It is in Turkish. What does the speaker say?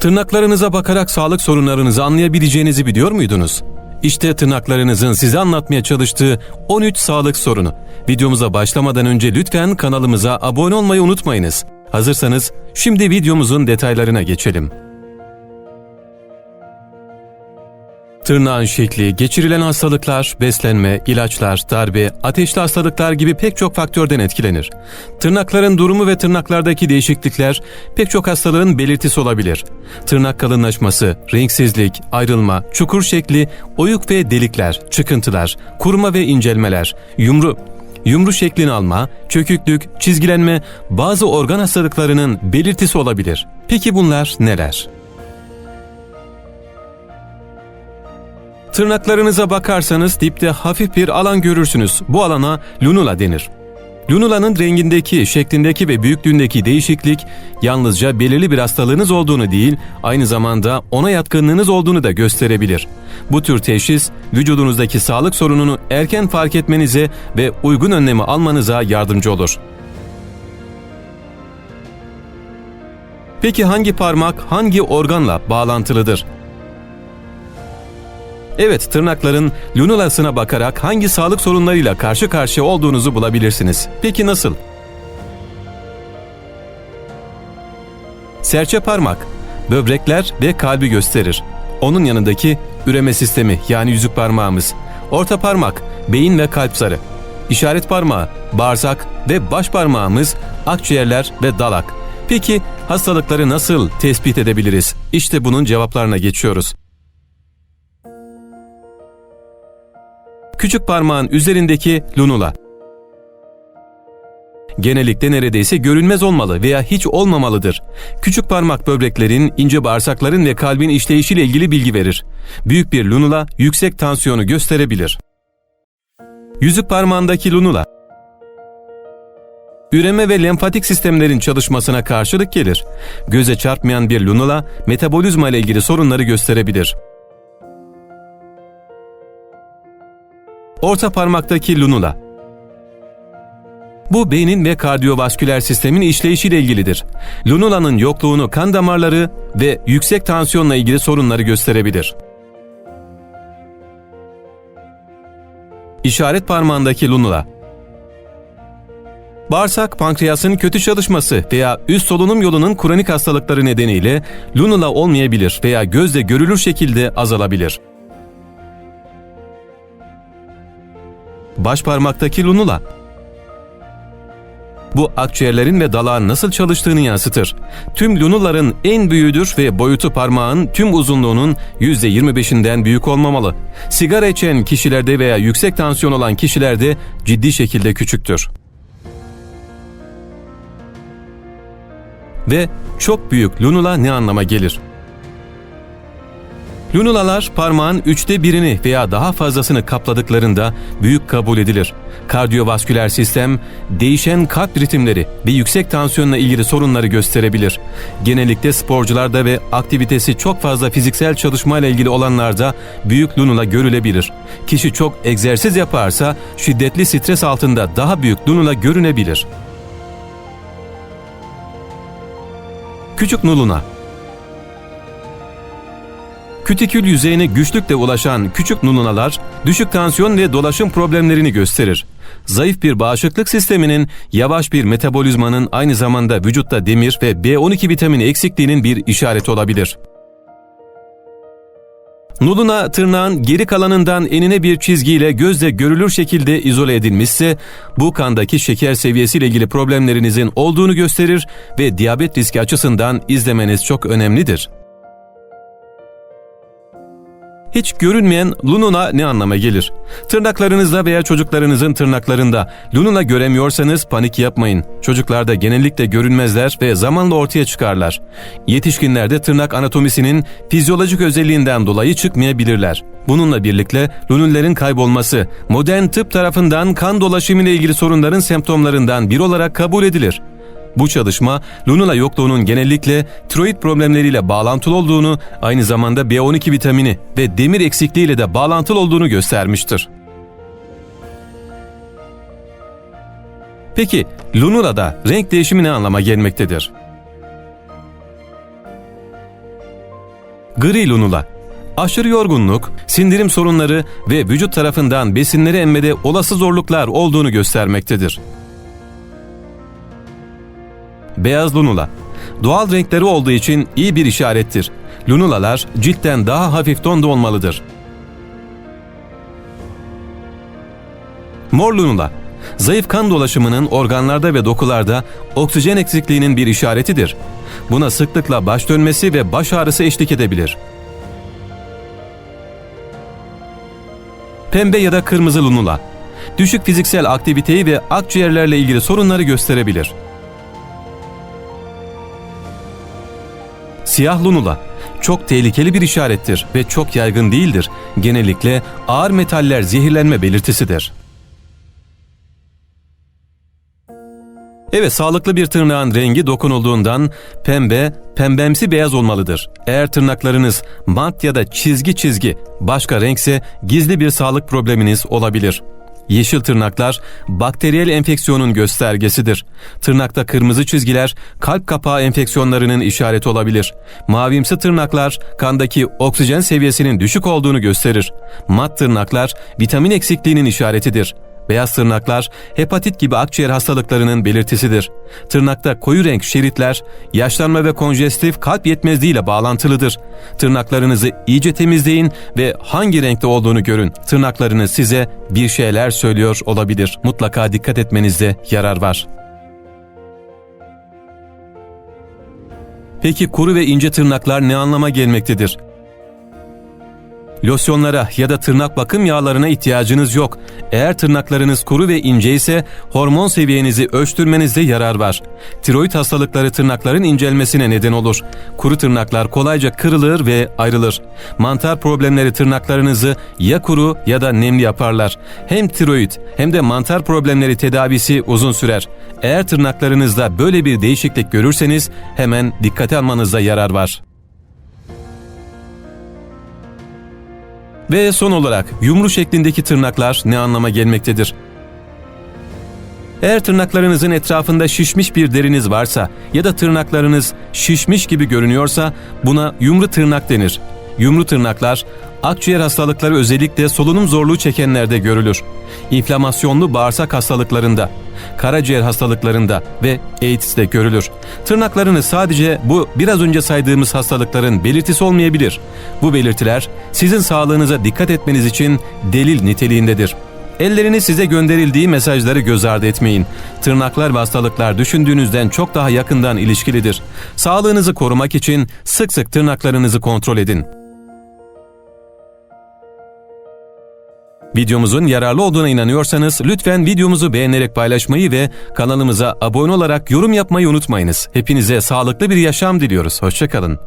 Tırnaklarınıza bakarak sağlık sorunlarınızı anlayabileceğinizi biliyor muydunuz? İşte tırnaklarınızın size anlatmaya çalıştığı 13 sağlık sorunu. Videomuza başlamadan önce lütfen kanalımıza abone olmayı unutmayınız. Hazırsanız şimdi videomuzun detaylarına geçelim. Tırnağın şekli, geçirilen hastalıklar, beslenme, ilaçlar, darbe, ateşli hastalıklar gibi pek çok faktörden etkilenir. Tırnakların durumu ve tırnaklardaki değişiklikler pek çok hastalığın belirtisi olabilir. Tırnak kalınlaşması, renksizlik, ayrılma, çukur şekli, oyuk ve delikler, çıkıntılar, kuruma ve incelmeler, yumru, yumru şeklini alma, çöküklük, çizgilenme bazı organ hastalıklarının belirtisi olabilir. Peki bunlar neler? Tırnaklarınıza bakarsanız dipte hafif bir alan görürsünüz. Bu alana lunula denir. Lunula'nın rengindeki, şeklindeki ve büyüklüğündeki değişiklik yalnızca belirli bir hastalığınız olduğunu değil, aynı zamanda ona yatkınlığınız olduğunu da gösterebilir. Bu tür teşhis, vücudunuzdaki sağlık sorununu erken fark etmenize ve uygun önlemi almanıza yardımcı olur. Peki hangi parmak hangi organla bağlantılıdır? Evet, tırnakların lunulasına bakarak hangi sağlık sorunlarıyla karşı karşıya olduğunuzu bulabilirsiniz. Peki nasıl? Serçe parmak, böbrekler ve kalbi gösterir. Onun yanındaki üreme sistemi yani yüzük parmağımız. Orta parmak, beyin ve kalp zarı. İşaret parmağı, bağırsak ve baş parmağımız, akciğerler ve dalak. Peki hastalıkları nasıl tespit edebiliriz? İşte bunun cevaplarına geçiyoruz. Küçük parmağın üzerindeki lunula. Genellikle neredeyse görünmez olmalı veya hiç olmamalıdır. Küçük parmak böbreklerin, ince bağırsakların ve kalbin işleyişiyle ilgili bilgi verir. Büyük bir lunula yüksek tansiyonu gösterebilir. Yüzük parmağındaki lunula Üreme ve lenfatik sistemlerin çalışmasına karşılık gelir. Göze çarpmayan bir lunula metabolizma ile ilgili sorunları gösterebilir. Orta parmaktaki lunula. Bu beynin ve kardiyovasküler sistemin işleyişiyle ilgilidir. Lunula'nın yokluğunu kan damarları ve yüksek tansiyonla ilgili sorunları gösterebilir. İşaret parmağındaki lunula. Bağırsak, pankreasın kötü çalışması veya üst solunum yolunun kronik hastalıkları nedeniyle lunula olmayabilir veya gözle görülür şekilde azalabilir. Baş parmaktaki lunula. Bu akciğerlerin ve dalağın nasıl çalıştığını yansıtır. Tüm lunulaların en büyüğüdür ve boyutu parmağın tüm uzunluğunun %25'inden büyük olmamalı. Sigara içen kişilerde veya yüksek tansiyon olan kişilerde ciddi şekilde küçüktür. Ve çok büyük lunula ne anlama gelir? Lunulalar parmağın üçte birini veya daha fazlasını kapladıklarında büyük kabul edilir. Kardiyovasküler sistem, değişen kalp ritimleri ve yüksek tansiyonla ilgili sorunları gösterebilir. Genellikle sporcularda ve aktivitesi çok fazla fiziksel çalışmayla ilgili olanlarda büyük lunula görülebilir. Kişi çok egzersiz yaparsa şiddetli stres altında daha büyük lunula görünebilir. Küçük lunula Kütikül yüzeyine güçlükle ulaşan küçük nununalar düşük tansiyon ve dolaşım problemlerini gösterir. Zayıf bir bağışıklık sisteminin, yavaş bir metabolizmanın aynı zamanda vücutta demir ve B12 vitamini eksikliğinin bir işareti olabilir. Nuluna tırnağın geri kalanından enine bir çizgiyle gözle görülür şekilde izole edilmişse bu kandaki şeker seviyesiyle ilgili problemlerinizin olduğunu gösterir ve diyabet riski açısından izlemeniz çok önemlidir. Hiç görünmeyen lununa ne anlama gelir? Tırnaklarınızda veya çocuklarınızın tırnaklarında lununa göremiyorsanız panik yapmayın. Çocuklarda genellikle görünmezler ve zamanla ortaya çıkarlar. Yetişkinlerde tırnak anatomisinin fizyolojik özelliğinden dolayı çıkmayabilirler. Bununla birlikte lunullerin kaybolması modern tıp tarafından kan dolaşımı ile ilgili sorunların semptomlarından biri olarak kabul edilir. Bu çalışma lunula yokluğunun genellikle tiroid problemleriyle bağlantılı olduğunu, aynı zamanda B12 vitamini ve demir eksikliğiyle de bağlantılı olduğunu göstermiştir. Peki lunulada renk değişimi ne anlama gelmektedir? Gri lunula Aşırı yorgunluk, sindirim sorunları ve vücut tarafından besinleri emmede olası zorluklar olduğunu göstermektedir. Beyaz lunula Doğal renkleri olduğu için iyi bir işarettir. Lunulalar ciltten daha hafif tonda olmalıdır. Mor lunula Zayıf kan dolaşımının organlarda ve dokularda oksijen eksikliğinin bir işaretidir. Buna sıklıkla baş dönmesi ve baş ağrısı eşlik edebilir. Pembe ya da kırmızı lunula düşük fiziksel aktiviteyi ve akciğerlerle ilgili sorunları gösterebilir. Siyah lunula çok tehlikeli bir işarettir ve çok yaygın değildir. Genellikle ağır metaller zehirlenme belirtisidir. Evet sağlıklı bir tırnağın rengi dokunulduğundan pembe, pembemsi beyaz olmalıdır. Eğer tırnaklarınız mat ya da çizgi çizgi başka renkse gizli bir sağlık probleminiz olabilir. Yeşil tırnaklar bakteriyel enfeksiyonun göstergesidir. Tırnakta kırmızı çizgiler kalp kapağı enfeksiyonlarının işareti olabilir. Mavimsi tırnaklar kandaki oksijen seviyesinin düşük olduğunu gösterir. Mat tırnaklar vitamin eksikliğinin işaretidir. Beyaz tırnaklar hepatit gibi akciğer hastalıklarının belirtisidir. Tırnakta koyu renk şeritler yaşlanma ve konjestif kalp yetmezliği ile bağlantılıdır. Tırnaklarınızı iyice temizleyin ve hangi renkte olduğunu görün. Tırnaklarınız size bir şeyler söylüyor olabilir. Mutlaka dikkat etmenizde yarar var. Peki kuru ve ince tırnaklar ne anlama gelmektedir? Losyonlara ya da tırnak bakım yağlarına ihtiyacınız yok. Eğer tırnaklarınız kuru ve ince ise hormon seviyenizi ölçtürmenizde yarar var. Tiroid hastalıkları tırnakların incelmesine neden olur. Kuru tırnaklar kolayca kırılır ve ayrılır. Mantar problemleri tırnaklarınızı ya kuru ya da nemli yaparlar. Hem tiroid hem de mantar problemleri tedavisi uzun sürer. Eğer tırnaklarınızda böyle bir değişiklik görürseniz hemen dikkate almanızda yarar var. Ve son olarak yumru şeklindeki tırnaklar ne anlama gelmektedir? Eğer tırnaklarınızın etrafında şişmiş bir deriniz varsa ya da tırnaklarınız şişmiş gibi görünüyorsa buna yumru tırnak denir. Yumru tırnaklar akciğer hastalıkları özellikle solunum zorluğu çekenlerde görülür. İnflamasyonlu bağırsak hastalıklarında, karaciğer hastalıklarında ve AIDS'te görülür. Tırnaklarınız sadece bu biraz önce saydığımız hastalıkların belirtisi olmayabilir. Bu belirtiler sizin sağlığınıza dikkat etmeniz için delil niteliğindedir. Elleriniz size gönderildiği mesajları göz ardı etmeyin. Tırnaklar ve hastalıklar düşündüğünüzden çok daha yakından ilişkilidir. Sağlığınızı korumak için sık sık tırnaklarınızı kontrol edin. Videomuzun yararlı olduğuna inanıyorsanız lütfen videomuzu beğenerek paylaşmayı ve kanalımıza abone olarak yorum yapmayı unutmayınız. Hepinize sağlıklı bir yaşam diliyoruz. Hoşçakalın.